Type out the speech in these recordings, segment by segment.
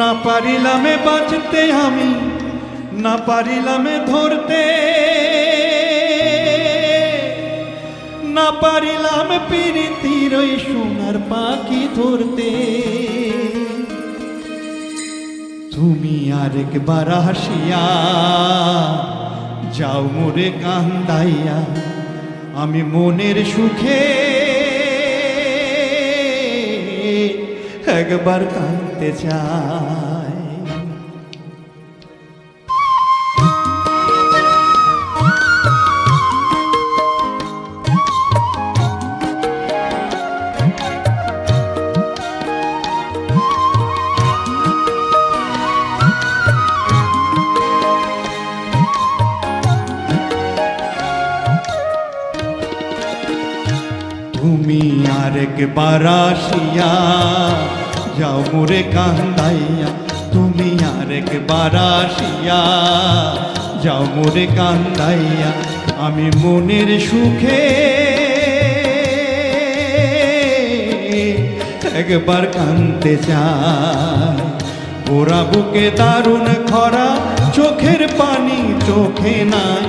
না পারিলামে বাঁচতে আমি, না পারিলামে ধরতে। না পারিলাম পিরিতির ওই সোনার পাখি ধরতে। তুমি আরেকবার হাসিয়া যাও মোরে কান্দাইয়া, আমি মনের সুখে একবার কাঁদতে চাই তুমি আরেকবার আসিয়া যাও মোরে কান্দাইয়া, তুমি আরেকবার আসিয়া। যাও মোরে কান্দাইয়া, আমি মনের সুখে। একবার কানতে চাই। ওরা বুকে দারুণ খরা, চোখের পানি চোখে নাই।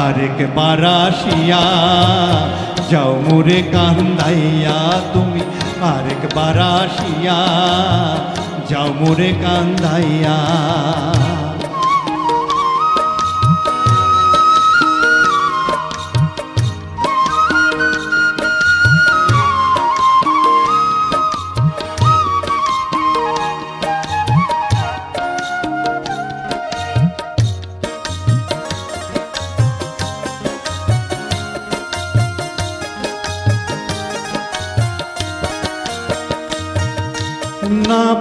আরেকবার আসিয়া যাও মোরে কান্দাইয়া তুমি। আরেকবার আসিয়া যাও মোরে কান্দাইয়া।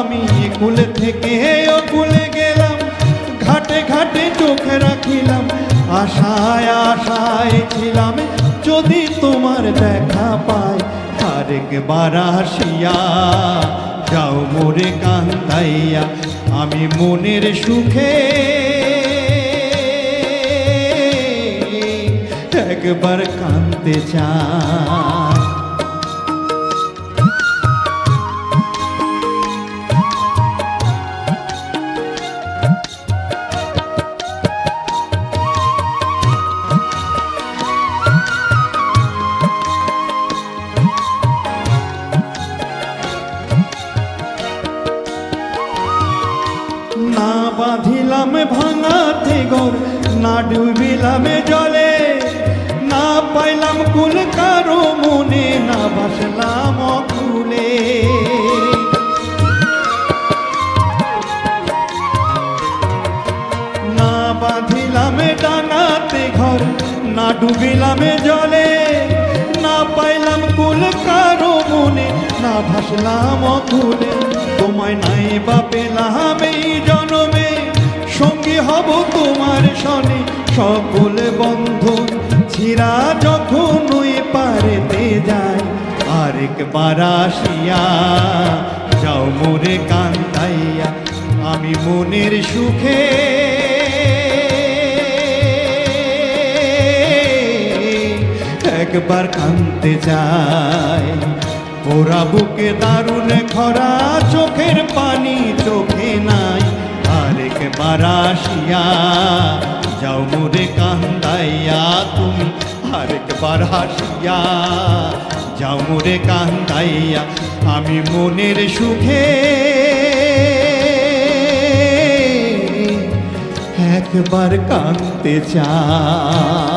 আমি কুল থেকে কুলে গেলাম, ঘাটে ঘাটে চোখ রাখিলাম, আশায় আশায় ছিলাম, যদি তোমার দেখা পাই, আরেকবার আসিয়া যাও মোরে কান্দাইয়া, আমি মনের সুখে একবার কাঁদতে চাই। বাঁধিলাম ভাঙাতে গর না ডুবিলাম জলে, না পাইলাম কুল কারও মনে, না বাসলাম কুলে না বাঁধিলাম ডাঙাতে ঘর, না ডুবিলাম জলে, না পাইলাম কুল কারও মনে, না ভাসলাম কুলে তোমায় নাই বা পেলাম এই জনমে সঙ্গী হব তোমার সনে। সকল বন্ধন ছিরা যখন ওই পারেতে যায়, আরেকবার আসিয়া যাও মোরে কান্দাইয়া, আমি মনের সুখে। একবার কানতে চাই, ওরা বুকে দারুণ খরা, চোখের পানি চোখে নাই। আরেকবার আসিয়া যাও মোরে কান্দাইয়া তুমি আরেকবার হাসিয়া যাও মোরে কান্দাইয়া, আমি মনের সুখে একবার কাঁদতে চাই।